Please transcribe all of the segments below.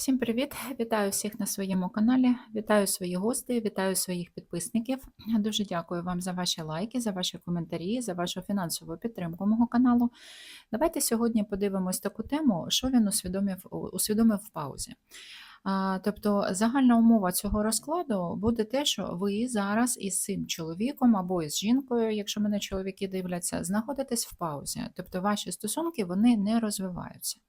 Всім привіт! Вітаю всіх на своєму каналі. Вітаю свої гості, вітаю своїх підписників. Дуже дякую вам за ваші лайки, за ваші коментарі, за вашу фінансову підтримку мого каналу. Давайте сьогодні подивимось таку тему, що він усвідомив, усвідомив в паузі. Тобто загальна умова цього розкладу буде те, що ви зараз із цим чоловіком або із жінкою, якщо мене чоловіки дивляться, знаходитесь в паузі. Тобто ваші стосунки вони не розвиваються.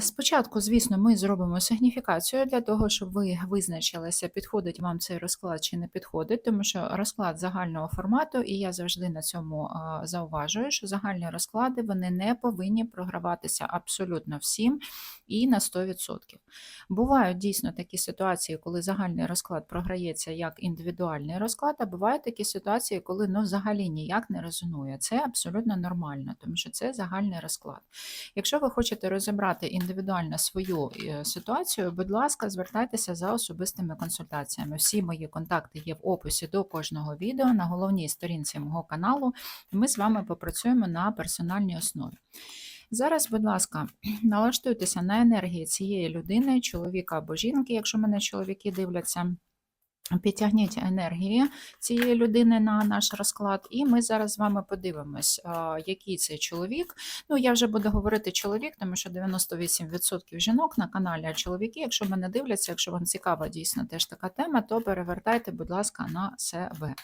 Спочатку, звісно, ми зробимо сигніфікацію для того, щоб ви визначилися, підходить вам цей розклад чи не підходить, тому що розклад загального формату, і я завжди на цьому зауважую, що загальні розклади вони не повинні програватися абсолютно всім і на 100%. Бувають дійсно такі ситуації, коли загальний розклад програється як індивідуальний розклад, а бувають такі ситуації, коли ну, взагалі ніяк не резонує. Це абсолютно нормально, тому що це загальний розклад. Якщо ви хочете розібрати розібрати індивідуально свою е, ситуацію, будь ласка, звертайтеся за особистими консультаціями. Всі мої контакти є в описі до кожного відео на головній сторінці мого каналу. Ми з вами попрацюємо на персональній основі. Зараз, будь ласка, налаштуйтеся на енергії цієї людини, чоловіка або жінки, якщо мене чоловіки дивляться. Підтягніть енергії цієї людини на наш розклад, і ми зараз з вами подивимось, який це чоловік. Ну, я вже буду говорити чоловік, тому що 98% жінок на каналі, а чоловіки, якщо мене дивляться, якщо вам цікава дійсно теж така тема, то перевертайте, будь ласка, на себе.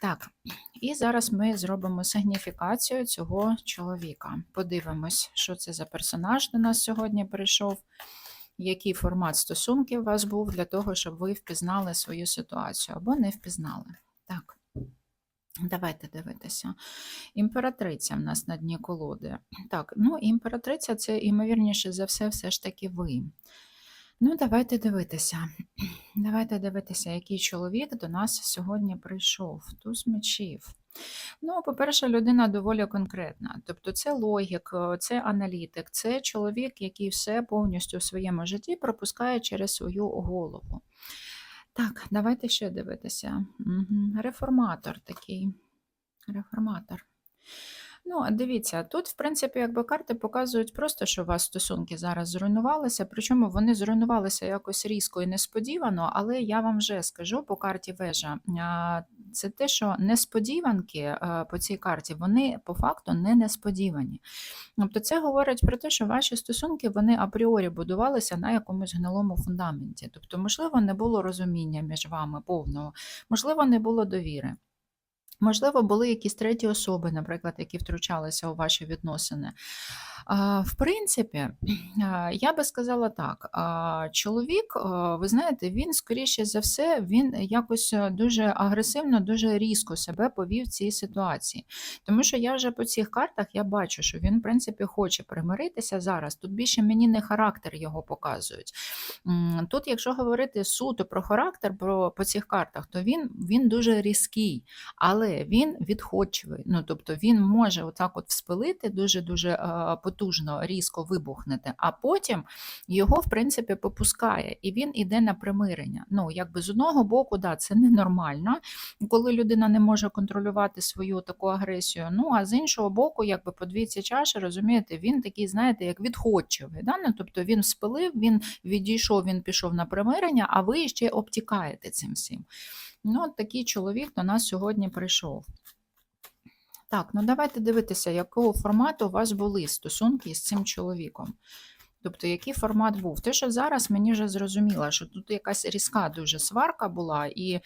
Так, і зараз ми зробимо сигніфікацію цього чоловіка. Подивимось, що це за персонаж до нас сьогодні прийшов який формат стосунків у вас був для того, щоб ви впізнали свою ситуацію або не впізнали. Так, давайте дивитися. Імператриця в нас на дні колоди. Так, ну імператриця це, ймовірніше за все, все ж таки ви. Ну, давайте дивитися. Давайте дивитися, який чоловік до нас сьогодні прийшов. Туз мечів. Ну, по-перше, людина доволі конкретна. Тобто, це логік, е, це аналітик, це чоловік, який все повністю в своєму житті пропускає через свою голову. Так, давайте ще дивитися. Реформатор такий. Реформатор. Ну, дивіться, тут, в принципі, якби карти показують просто, що у вас стосунки зараз зруйнувалися, причому вони зруйнувалися якось різко і несподівано, але я вам вже скажу по карті вежа, це те, що несподіванки по цій карті, вони по факту не несподівані. Тобто це говорить про те, що ваші стосунки вони апріорі будувалися на якомусь гнилому фундаменті. Тобто, можливо, не було розуміння між вами повного, можливо, не було довіри. Можливо, були якісь треті особи, наприклад, які втручалися у ваші відносини. В принципі, я би сказала так: чоловік, ви знаєте, він, скоріше за все, він якось дуже агресивно, дуже різко себе повів в цій ситуації. Тому що я вже по цих картах я бачу, що він, в принципі, хоче примиритися зараз. Тут більше мені не характер його показують. Тут, якщо говорити суто про характер про, по цих картах, то він, він дуже різкий. Але але він відходчивий. Ну, Тобто він може отак от вспилити дуже-дуже потужно, різко вибухнути, а потім його, в принципі, попускає, і він іде на примирення. Ну, якби З одного боку, да, це ненормально, коли людина не може контролювати свою таку агресію. Ну, а з іншого боку, якби по двійці чаші, розумієте, він такий, знаєте, як відходчивий. Да? Ну, Тобто він спилив, він відійшов, він пішов на примирення, а ви ще обтікаєте цим всім. Ну, от такий чоловік до нас сьогодні прийшов. Так, ну давайте дивитися, якого формату у вас були стосунки з цим чоловіком. Тобто, який формат був? Те, що зараз мені вже зрозуміло, що тут якась різка дуже сварка була, і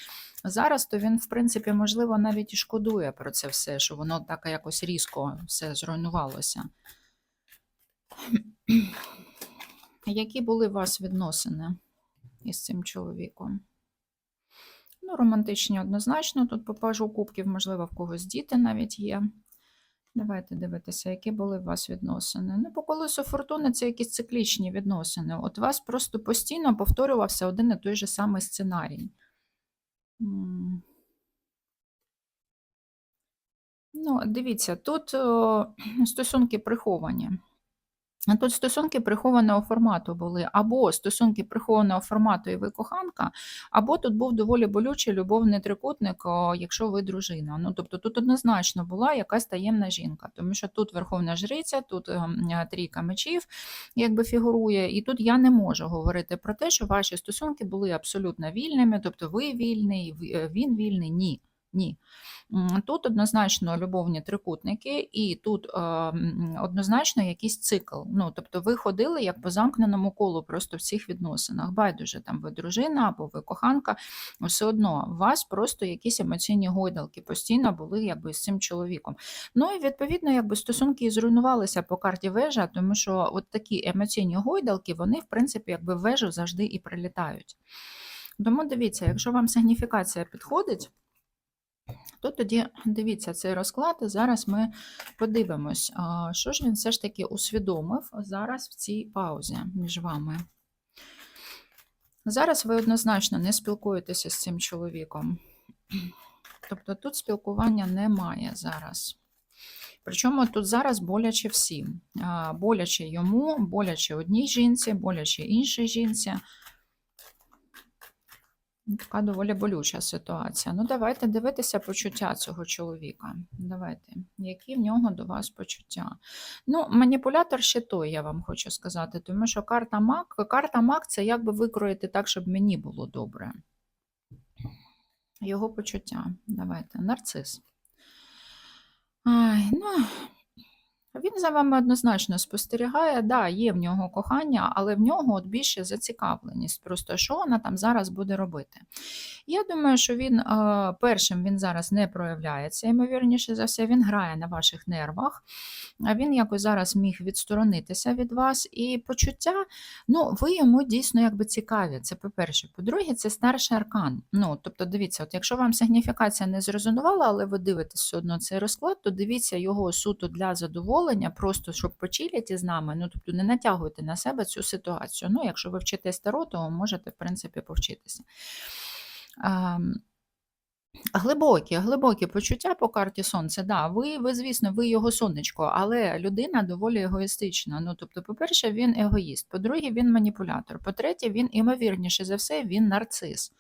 зараз то він, в принципі, можливо, навіть і шкодує про це все, що воно так якось різко все зруйнувалося. Які були у вас відносини із цим чоловіком? Ну, Романтичні однозначно, тут попажу кубків, можливо, в когось діти навіть є. Давайте дивитися, які були у вас відносини. Ну, по колесу фортуни це якісь циклічні відносини. От у вас просто постійно повторювався один і той же самий сценарій. Ну, Дивіться, тут стосунки приховані. Тут стосунки прихованого формату були, або стосунки прихованого формату і ви коханка, або тут був доволі болючий любовний трикутник, якщо ви дружина. Ну, тобто тут однозначно була якась таємна жінка, тому що тут Верховна Жриця, тут ем, е, трійка мечів якби фігурує, і тут я не можу говорити про те, що ваші стосунки були абсолютно вільними, тобто ви вільний, е, він вільний. Ні. Ні. Тут однозначно любовні трикутники, і тут е, однозначно якийсь цикл. Ну, тобто ви ходили як по замкненому колу просто в цих відносинах. Байдуже, там ви дружина або ви коханка, все одно у вас просто якісь емоційні гойдалки постійно були якби з цим чоловіком. Ну і відповідно, якби стосунки і зруйнувалися по карті вежа, тому що от такі емоційні гойдалки, вони, в принципі, якби в вежу завжди і прилітають. Тому дивіться, якщо вам сигніфікація підходить, то тоді дивіться цей розклад. Зараз ми подивимось, що ж він все ж таки усвідомив зараз в цій паузі між вами. Зараз ви однозначно не спілкуєтеся з цим чоловіком. Тобто тут спілкування немає зараз. Причому тут зараз боляче всім. Боляче йому, боляче одній жінці, боляче іншій жінці. Така доволі болюча ситуація. Ну, давайте дивитися почуття цього чоловіка. Давайте, які в нього до вас почуття. Ну, маніпулятор ще той, я вам хочу сказати, тому що карта мак, карта мак це якби викроїти так, щоб мені було добре. Його почуття. Давайте. Нарцис. Ай, ну, він за вами однозначно спостерігає. Да, є в нього кохання, але в нього от більше зацікавленість. Просто що вона там зараз буде робити. Я думаю, що він е, першим він зараз не проявляється, ймовірніше за все, він грає на ваших нервах. А він якось зараз міг відсторонитися від вас. І почуття, ну, ви йому дійсно якби цікаві. Це по-перше. По-друге, це старший аркан. Ну, тобто, дивіться, от якщо вам сигніфікація не зрезонувала, але ви дивитесь все одно цей розклад, то дивіться його суто для задоволення, просто щоб почілять з нами. Ну, тобто не натягуйте на себе цю ситуацію. Ну, якщо ви вчитесь старо, то можете, в принципі, повчитися. Глибокі, глибокі почуття по карті сонця. Да, ви, ви, звісно, ви його сонечко, але людина доволі егоїстична. Ну, тобто, по-перше, він егоїст, по-друге, він маніпулятор. По-третє, він, імовірніше за все, він нарцис.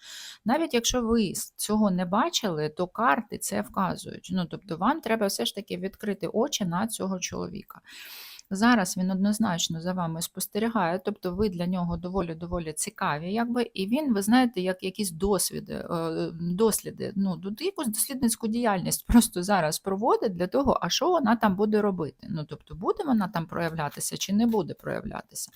Навіть якщо ви цього не бачили, то карти це вказують. Ну, тобто, вам треба все ж таки відкрити очі на цього чоловіка. Зараз він однозначно за вами спостерігає, тобто ви для нього доволі-доволі цікаві, якби, і він, ви знаєте, як якісь досвіди, е, досліди, ну, якусь дослідницьку діяльність просто зараз проводить для того, а що вона там буде робити. Ну, тобто, буде вона там проявлятися чи не буде проявлятися.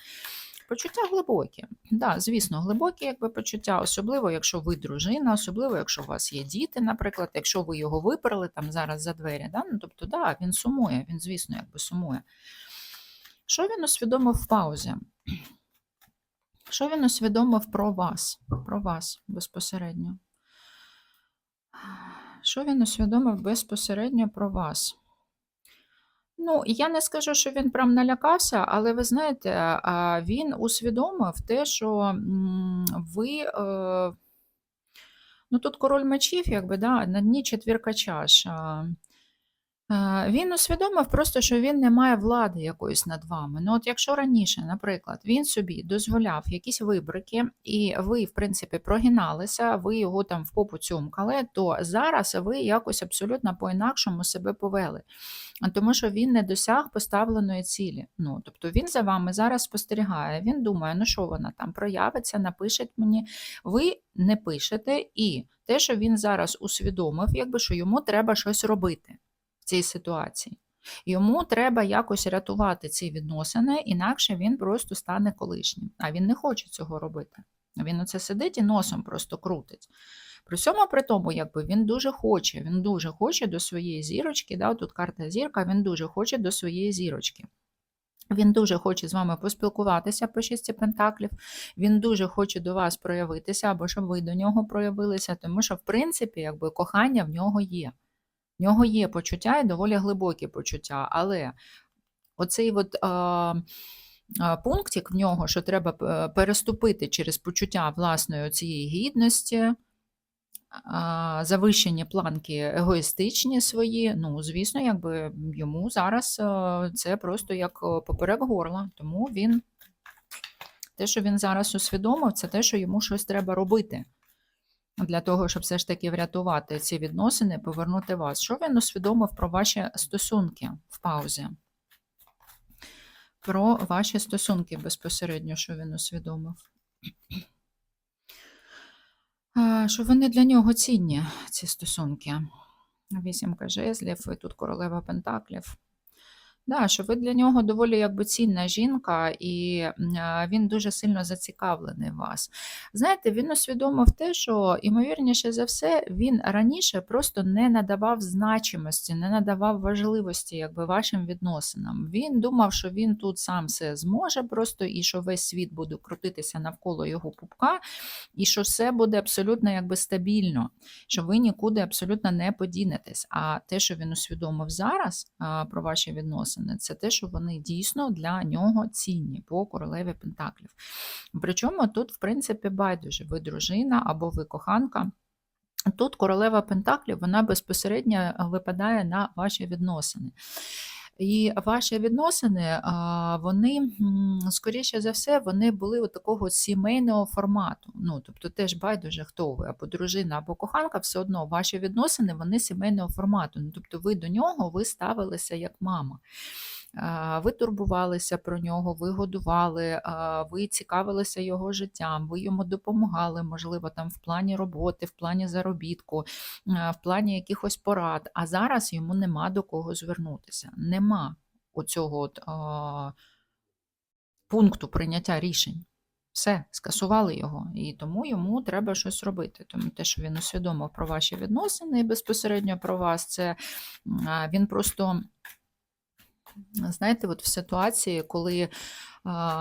Почуття глибокі. Да, звісно, глибокі якби, почуття, особливо, якщо ви дружина, особливо, якщо у вас є діти, наприклад, якщо ви його виперли там зараз за двері. Да? Ну, тобто, да, він сумує, він, звісно, якби сумує. Що він усвідомив в паузі? Що він усвідомив про вас? Про вас безпосередньо? Що він усвідомив безпосередньо про вас? Ну, я не скажу, що він прям налякався, але ви знаєте, він усвідомив те, що ви. е, Ну, тут король мечів, якби, да, на дні четвірка чаш. Е, Він усвідомив просто, що він не має влади якоїсь над вами. Ну, от якщо раніше, наприклад, він собі дозволяв якісь вибрики, і ви, в принципі, прогиналися, ви його там в попу цьомкали, то зараз ви якось абсолютно по-інакшому себе повели. Тому що він не досяг поставленої цілі. Ну, тобто він за вами зараз спостерігає, він думає, ну що вона там проявиться, напише мені. Ви не пишете, і те, що він зараз усвідомив, якби що йому треба щось робити в цій ситуації. Йому треба якось рятувати ці відносини, інакше він просто стане колишнім. А він не хоче цього робити. Він оце сидить і носом просто крутить. При всьому при тому, якби він дуже хоче, він дуже хоче до своєї зірочки. Да, Тут карта зірка, він дуже хоче до своєї зірочки. Він дуже хоче з вами поспілкуватися по шісті пентаклів, він дуже хоче до вас проявитися, або щоб ви до нього проявилися, тому що, в принципі, якби кохання в нього є. В нього є почуття і доволі глибокі почуття, але оцей от, а, пунктик в нього, що треба е, переступити через почуття власної цієї гідності, завищені планки егоїстичні свої, ну, звісно, якби йому зараз е, це просто як е, поперек горла. Тому він, те, що він зараз усвідомив, це те, що йому щось треба робити для того, щоб все ж таки врятувати ці відносини, повернути вас. Що він усвідомив про ваші стосунки в паузі? Про ваші стосунки безпосередньо, що він усвідомив. Що вони для нього цінні, ці стосунки. Вісімка жезлів, і тут королева Пентаклів. Да, що ви для нього доволі якби цінна жінка, і він дуже сильно зацікавлений в вас. Знаєте, він усвідомив те, що, ймовірніше за все, він раніше просто не надавав значимості, не надавав важливості якби, вашим відносинам. Він думав, що він тут сам все зможе просто, і що весь світ буде крутитися навколо його пупка, і що все буде абсолютно якби, стабільно, що ви нікуди абсолютно не подінетесь. А те, що він усвідомив зараз про ваші відносини, це те, що вони дійсно для нього цінні по королеві Пентаклів. Причому тут, в принципі, байдуже, ви дружина або ви коханка. Тут королева Пентаклів вона безпосередньо випадає на ваші відносини. І ваші відносини, вони, скоріше за все, вони були от такого сімейного формату. Ну, тобто теж байдуже, хто ви, або дружина, або коханка, все одно ваші відносини вони сімейного формату. Ну, тобто ви до нього ви ставилися як мама. Ви турбувалися про нього, ви годували, ви цікавилися його життям, ви йому допомагали, можливо, там в плані роботи, в плані заробітку, в плані якихось порад. А зараз йому нема до кого звернутися. Нема оцього от, а, пункту прийняття рішень. Все, скасували його, і тому йому треба щось робити. Тому те, що він усвідомив про ваші відносини і безпосередньо про вас, це він просто знаєте, от в ситуації, коли,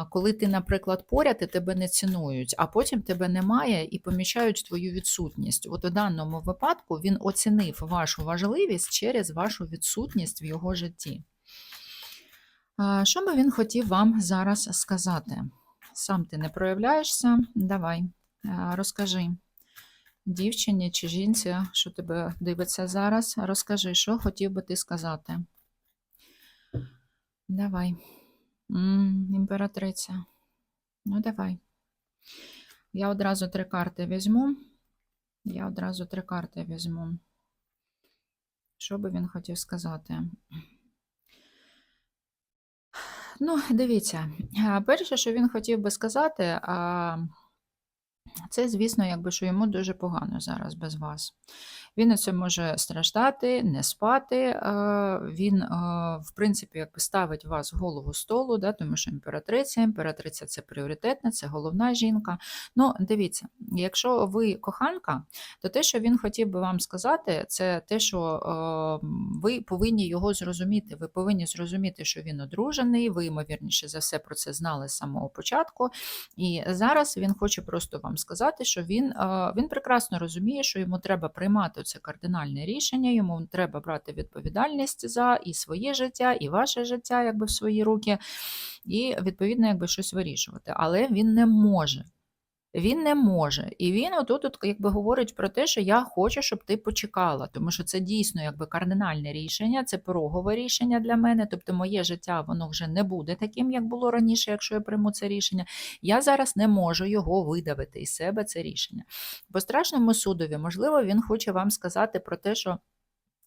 коли ти, наприклад, поряд і тебе не цінують, а потім тебе немає і помічають твою відсутність. От у даному випадку він оцінив вашу важливість через вашу відсутність в його житті. Що би він хотів вам зараз сказати? Сам ти не проявляєшся, давай, розкажи. Дівчині чи жінці, що тебе дивиться зараз, розкажи, що хотів би ти сказати. Давай. М, Імператриця. Ну, давай. Я одразу три карти візьму. Я одразу три карти візьму. Що би він хотів сказати? Ну, дивіться, перше, що він хотів би сказати, а, це, звісно, якби що йому дуже погано зараз без вас. Він оце може страждати, не спати. Він, в принципі, якби ставить вас в голову столу, да, тому що імператриця, імператриця це пріоритетна, це головна жінка. Ну, дивіться, якщо ви коханка, то те, що він хотів би вам сказати, це те, що ви повинні його зрозуміти. Ви повинні зрозуміти, що він одружений, ви, ймовірніше за все, про це знали з самого початку. І зараз він хоче просто вам сказати, що він, е, він прекрасно розуміє, що йому треба приймати це кардинальне рішення, йому треба брати відповідальність за і своє життя, і ваше життя, якби в свої руки, і відповідно, якби щось вирішувати. Але він не може. Він не може. І він отут от, якби говорить про те, що я хочу, щоб ти почекала, тому що це дійсно якби кардинальне рішення, це порогове рішення для мене. Тобто, моє життя воно вже не буде таким, як було раніше, якщо я прийму це рішення. Я зараз не можу його видавити із себе це рішення. По страшному судові, можливо, він хоче вам сказати про те, що.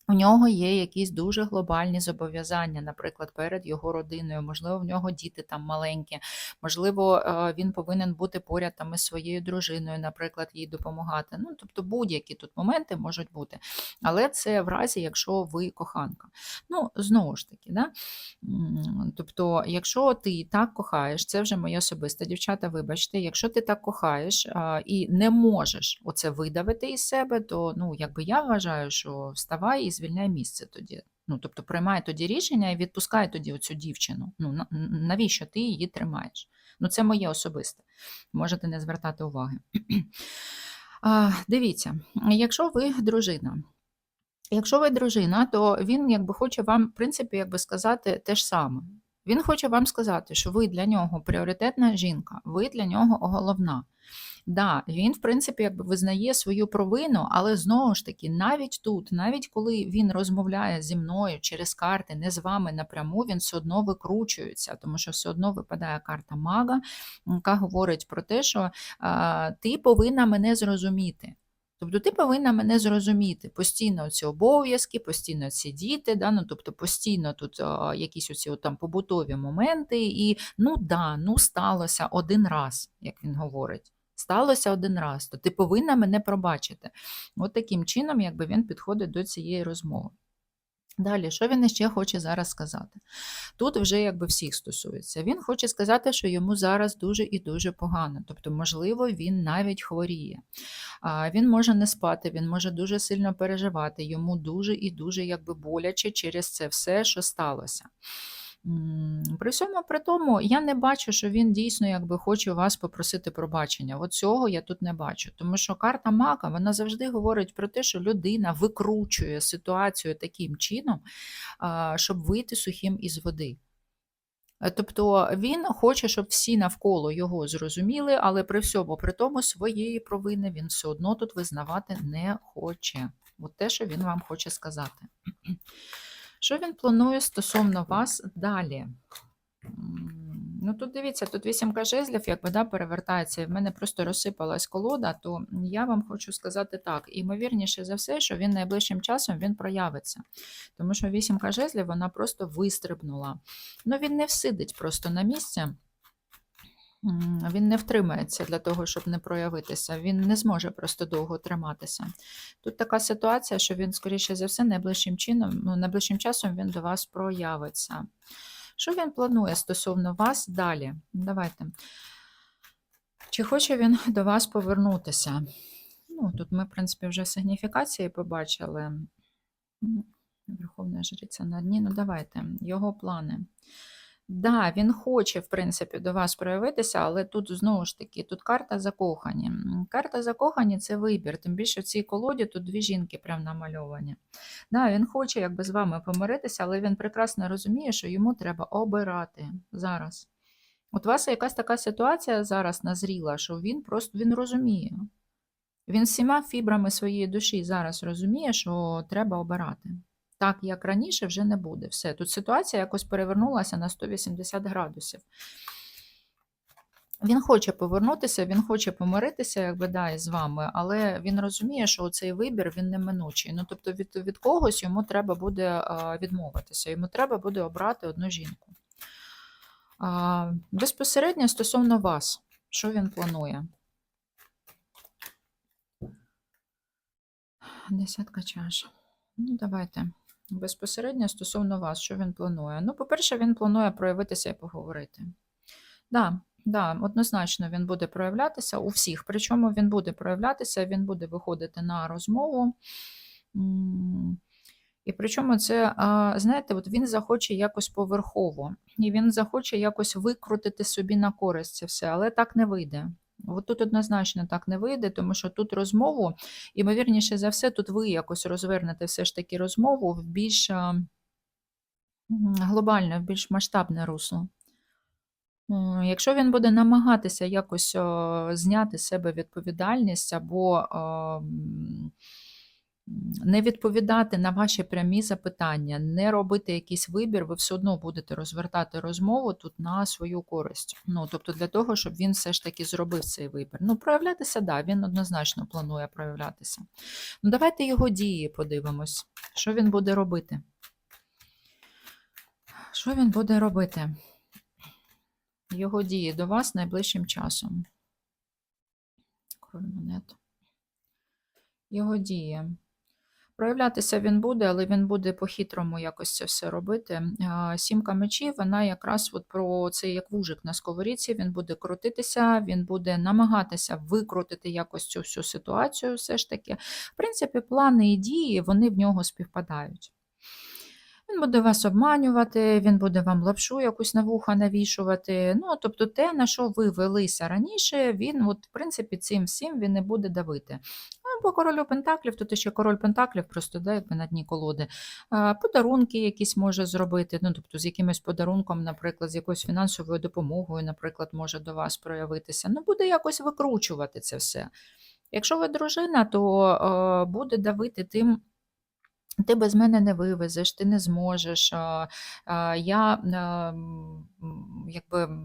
У нього є якісь дуже глобальні зобов'язання, наприклад, перед його родиною, можливо, в нього діти там маленькі, можливо, е, він повинен бути поряд там із своєю дружиною, наприклад, їй допомагати. Ну, тобто будь-які тут моменти можуть бути. Але це в разі, якщо ви коханка. Ну, знову ж таки, да? Тобто, якщо ти так кохаєш, це вже моє особисте, дівчата, вибачте, якщо ти так кохаєш і не можеш оце видавити із себе, то ну, якби я вважаю, що вставай і звільняй місце тоді. Ну, тобто приймай тоді рішення і відпускай тоді оцю дівчину. Ну, навіщо ти її тримаєш? Ну, це моє особисте. Можете не звертати уваги. А, дивіться, якщо ви дружина, Якщо ви дружина, то він якби хоче вам, в принципі, якби сказати те ж саме. Він хоче вам сказати, що ви для нього пріоритетна жінка, ви для нього головна. Да, він, в принципі, якби визнає свою провину, але знову ж таки, навіть тут, навіть коли він розмовляє зі мною через карти, не з вами напряму, він все одно викручується, тому що все одно випадає карта мага, яка говорить про те, що а, ти повинна мене зрозуміти. Тобто ти повинна мене зрозуміти. Постійно ці обов'язки, постійно ці діти, да, ну, тобто постійно тут а, якісь оці от там побутові моменти, і ну да, ну сталося один раз, як він говорить. Сталося один раз, то ти повинна мене пробачити. От таким чином, якби він підходить до цієї розмови. Далі, що він ще хоче зараз сказати? Тут вже якби всіх стосується. Він хоче сказати, що йому зараз дуже і дуже погано. Тобто, можливо, він навіть хворіє. Він може не спати, він може дуже сильно переживати, йому дуже і дуже якби боляче через це все, що сталося. При всьому при тому, я не бачу, що він дійсно якби хоче вас попросити пробачення. От цього я тут не бачу. Тому що карта Мака вона завжди говорить про те, що людина викручує ситуацію таким чином, щоб вийти сухим із води. Е, Тобто він хоче, щоб всі навколо його зрозуміли, але при всьому при тому своєї провини він все одно тут визнавати не хоче. От те, що він вам хоче сказати. Що він планує стосовно вас далі? Ну, тут дивіться, тут вісімка жезлів, як вода перевертається, і в мене просто розсипалась колода, то я вам хочу сказати так: імовірніше за все, що він найближчим часом він проявиться. Тому що вісімка жезлів вона просто вистрибнула. Ну, він не всидить просто на місці. Він не втримається для того, щоб не проявитися. Він не зможе просто довго триматися. Тут така ситуація, що він, скоріше за все, найближчим чином, ну, найближчим часом він до вас проявиться. Що він планує стосовно вас далі? Давайте. Чи хоче він до вас повернутися? Ну, тут ми, в принципі, вже сигніфікації побачили. Верховна жриця на дні. Ну, давайте, його плани. Да, він хоче, в принципі, до вас проявитися, але тут знову ж таки, тут карта закохані. Карта закохані це вибір. Тим більше в цій колоді тут дві жінки прям намальовані. Да, він хоче якби з вами помиритися, але він прекрасно розуміє, що йому треба обирати зараз. От у вас якась така ситуація зараз назріла, що він просто він розуміє. Він всіма фібрами своєї душі зараз розуміє, що треба обирати. Так, як раніше, вже не буде. Все. Тут ситуація якось перевернулася на 180 градусів. Він хоче повернутися, він хоче помиритися, якби да, із вами, але він розуміє, що цей вибір він неминучий. Ну, тобто від, від когось йому треба буде відмовитися, йому треба буде обрати одну жінку. А, безпосередньо стосовно вас, що він планує? Десятка чаш. Ну, давайте. Безпосередньо стосовно вас, що він планує? Ну, по-перше, він планує проявитися і поговорити. Да, да, однозначно він буде проявлятися у всіх. Причому він буде проявлятися, він буде виходити на розмову. І причому це, знаєте, от він захоче якось поверхово, і він захоче якось викрутити собі на користь це все, але так не вийде. От тут однозначно так не вийде, тому що тут розмову, імовірніше за все, тут ви якось розвернете все ж таки розмову в більш а, глобальне, в більш масштабне русло. Якщо він буде намагатися якось зняти з себе відповідальність або не відповідати на ваші прямі запитання, не робити якийсь вибір, ви все одно будете розвертати розмову тут на свою користь. Ну, тобто для того, щоб він все ж таки зробив цей вибір. Ну, проявлятися, да, він однозначно планує проявлятися. Ну, давайте його дії подивимось. Що він буде робити? Що він буде робити? Його дії до вас найближчим часом. Король монет. Його дії. Проявлятися він буде, але він буде по-хитрому якось це все робити. Сімка мечів, вона якраз от про це як вужик на сковорідці, він буде крутитися, він буде намагатися викрутити якось цю всю ситуацію все ж таки. В принципі, плани і дії, вони в нього співпадають. Він буде вас обманювати, він буде вам лапшу якусь на вуха навішувати. Ну, тобто те, на що ви велися раніше, він, от, в принципі, цим всім він не буде давити. Ну, по королю Пентаклів, тут ще король Пентаклів, просто да, якби на дні колоди. Подарунки якісь може зробити, ну, тобто з якимось подарунком, наприклад, з якоюсь фінансовою допомогою, наприклад, може до вас проявитися. Ну, буде якось викручувати це все. Якщо ви дружина, то буде давити тим. Ти без мене не вивезеш, ти не зможеш. Я, якби,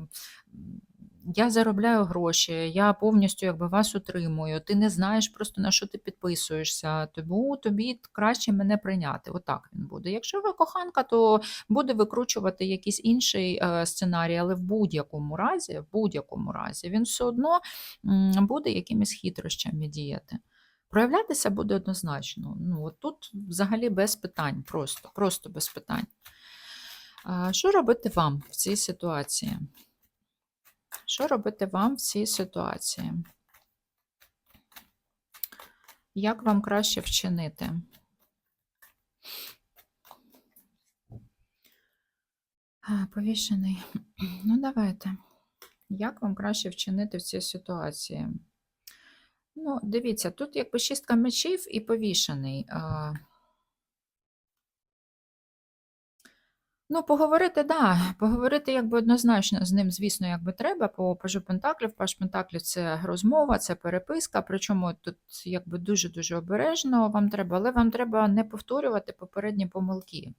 я заробляю гроші, я повністю якби, вас утримую. Ти не знаєш просто на що ти підписуєшся, тому тобі краще мене прийняти. Отак він буде. Якщо ви коханка, то буде викручувати якийсь інший е, сценарій, але в будь-якому разі, в будь-якому разі, він все одно буде якимись хитрощами діяти. Проявлятися буде однозначно. Ну, от Тут взагалі без питань, просто, просто без питань. Що робити вам в цій ситуації? Що робити вам в цій ситуації? Як вам краще вчинити? А, Повішений. Ну, давайте. Як вам краще вчинити в цій ситуації? Ну, дивіться, тут якби шістка мечів і повішений. Ну, поговорити, да, поговорити якби однозначно з ним, звісно, якби треба, по пажу Пентаклів. Паж Пентаклів це розмова, це переписка, причому тут якби дуже-дуже обережно вам треба, але вам треба не повторювати попередні помилки.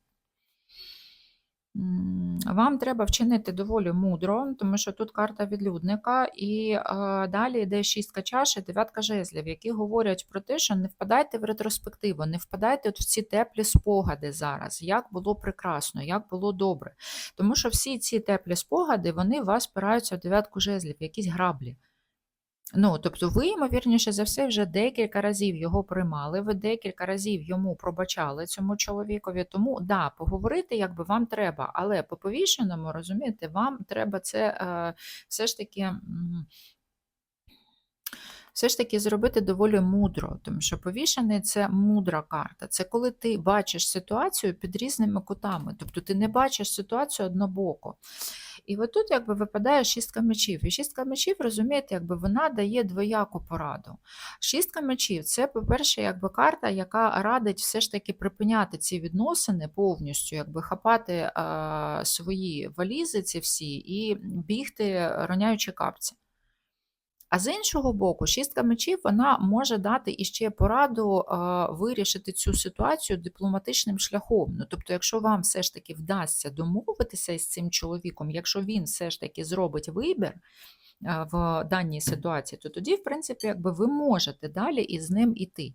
Вам треба вчинити доволі мудро, тому що тут карта відлюдника, і е, далі йде шістка чаш дев'ятка жезлів, які говорять про те, що не впадайте в ретроспективу, не впадайте от в ці теплі спогади зараз, як було прекрасно, як було добре. Тому що всі ці теплі спогади вони вас спираються в дев'ятку жезлів, якісь граблі. Ну, тобто ви, ймовірніше за все, вже декілька разів його приймали, ви декілька разів йому пробачали цьому чоловікові. Тому да, поговорити якби вам треба, але по повішеному, розумієте, вам треба це е, все ж таки. Все ж таки зробити доволі мудро, тому що повішений це мудра карта. Це коли ти бачиш ситуацію під різними кутами, тобто ти не бачиш ситуацію однобоко. І от тут якби випадає шістка мечів. І шістка мечів, розумієте, якби вона дає двояку пораду. Шістка мечів це, по-перше, якби карта, яка радить все ж таки припиняти ці відносини повністю, якби хапати е, свої валізи, ці всі, і бігти, роняючи капці. А з іншого боку, шістка мечів вона може дати іще пораду вирішити цю ситуацію дипломатичним шляхом. Ну, тобто, якщо вам все ж таки вдасться домовитися із цим чоловіком, якщо він все ж таки зробить вибір в даній ситуації, то тоді, в принципі, якби ви можете далі із ним іти.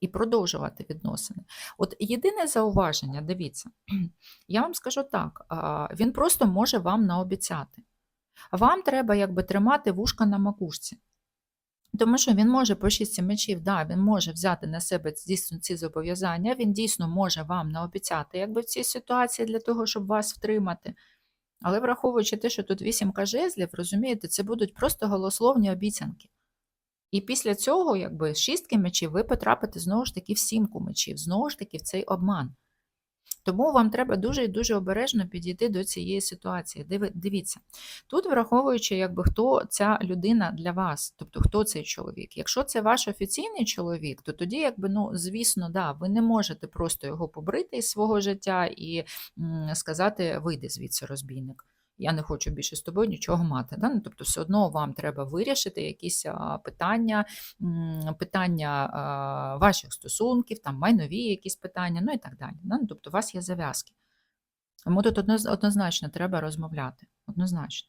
І продовжувати відносини. От єдине зауваження, дивіться, я вам скажу так: він просто може вам наобіцяти. Вам треба якби тримати вушка на макушці. Тому що він може по шістці мечів, да, він може взяти на себе дійсно ці зобов'язання, він дійсно може вам наобіцяти якби в цій ситуації для того, щоб вас втримати. Але враховуючи те, що тут вісімка жезлів, розумієте, це будуть просто голословні обіцянки. І після цього, якби з шістки мечів, ви потрапите знову ж таки в сімку мечів, знову ж таки в цей обман. Тому вам треба дуже і дуже обережно підійти до цієї ситуації. Дивіться, тут враховуючи, якби хто ця людина для вас, тобто хто цей чоловік. Якщо це ваш офіційний чоловік, то тоді, якби, ну, звісно, да, ви не можете просто його побрити із свого життя і м, сказати, вийди звідси, розбійник. Я не хочу більше з тобою нічого мати. Да? Ну, тобто, все одно вам треба вирішити якісь питання, питання ваших стосунків, там майнові якісь питання, ну і так далі. Да? Ну, тобто, у вас є зав'язки. Тому тут однозначно треба розмовляти. Однозначно.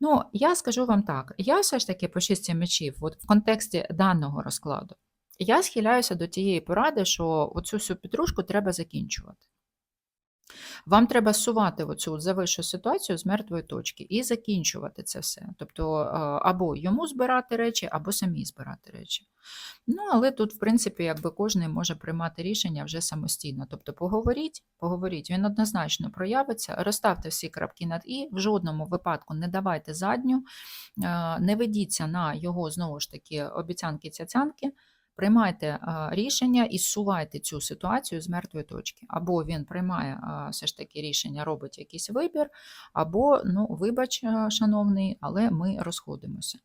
Ну, я скажу вам так: я все ж таки по шістці мечів, от в контексті даного розкладу, я схиляюся до тієї поради, що оцю всю петрушку треба закінчувати. Вам треба сувати оцю от завищу ситуацію з мертвої точки і закінчувати це все. Тобто е, або йому збирати речі, або самі збирати речі. Ну, але тут, в принципі, якби кожен може приймати рішення вже самостійно. Тобто, поговоріть, поговоріть, він однозначно проявиться, розставте всі крапки над і, в жодному випадку не давайте задню, е, не ведіться на його знову ж таки обіцянки-цяцянки. Приймайте рішення і зсувайте цю ситуацію з мертвої точки. Або він приймає все ж таки рішення, робить якийсь вибір, або, ну, вибач, шановний, але ми розходимося.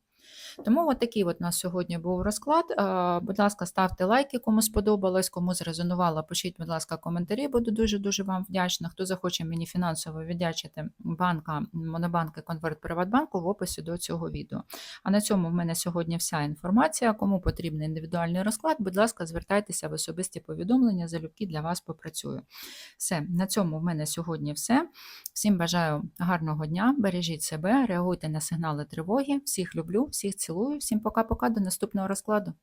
Тому от такий от у нас сьогодні був розклад. Е, Будь ласка, ставте лайки, кому сподобалось, кому зрезонувало, пишіть, будь ласка, коментарі. Буду дуже-дуже вам вдячна. Хто захоче мені фінансово віддячити банка, Монобанк і Конверт Приватбанку в описі до цього відео. А на цьому в мене сьогодні вся інформація. Кому потрібен індивідуальний розклад, будь ласка, звертайтеся в особисті повідомлення, залюбки для вас попрацюю. Все, на цьому в мене сьогодні все. Всім бажаю гарного дня, бережіть себе, реагуйте на сигнали тривоги. Всіх люблю, всіх цілую. Всім пока-пока, до наступного розкладу.